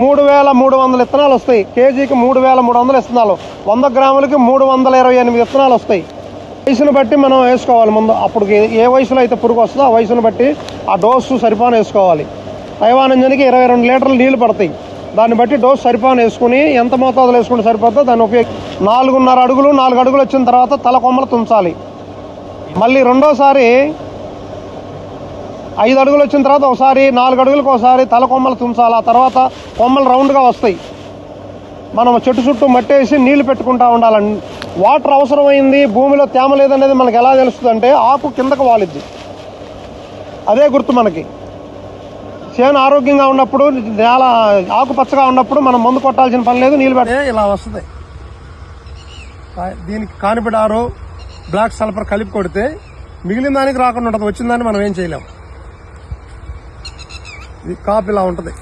మూడు వేల మూడు వందల విత్తనాలు వస్తాయి. కేజీకి మూడు వేల మూడు వందల విత్తనాలు వంద గ్రాములకి మూడు వందల ఇరవై ఎనిమిది విత్తనాలు వస్తాయి. వయసును బట్టి మనం వేసుకోవాలి ముందు. అప్పుడు ఏ- వయసులో అయితే పురుగు వస్తుందో ఆ వయసును బట్టి ఆ డోసు సరిపాన వేసుకోవాలి. తైవానంజనికి ఇరవై రెండు లీటర్లు నీళ్ళు పడతాయి. దాన్ని బట్టి డోసు సరిపాన వేసుకుని ఎంత మోతాదులో వేసుకుంటే సరిపోతుందో దాన్ని ఉపయోగ నాలుగున్నర అడుగులు నాలుగు అడుగులు వచ్చిన తర్వాత తల కొమ్మలు తుంచాలి. మళ్ళీ రెండోసారి ఐదు అడుగులు వచ్చిన తర్వాత ఒకసారి నాలుగు అడుగులకు ఒకసారి తల కొమ్మలు తుంచాలి. ఆ తర్వాత కొమ్మలు రౌండ్గా వస్తాయి. మనం చెట్టు చుట్టూ మట్టేసి నీళ్ళు పెట్టుకుంటా ఉండాలండి వాటర్ అవసరమైంది భూమిలో తేమ లేదనేది మనకు ఎలా తెలుస్తుందంటే ఆకు కిందకు వాలిద్ది. అదే గుర్తు మనకి. చేను ఆరోగ్యంగా ఉన్నప్పుడు నేల ఆకుపచ్చగా ఉన్నప్పుడు మనం మందు కొట్టాల్సిన పని లేదు నీళ్ళు పెట్టే ఇలా వస్తుంది. దీనికి కానిపిడారు బ్లాక్ సల్ఫర్ కలిపి కొడితే మిగిలిన దానికి రాకుండా ఉంటుంది. వచ్చిన దాన్ని మనం ఏం చేయలేం. ఇది కాపు ఇలా ఉంటుంది.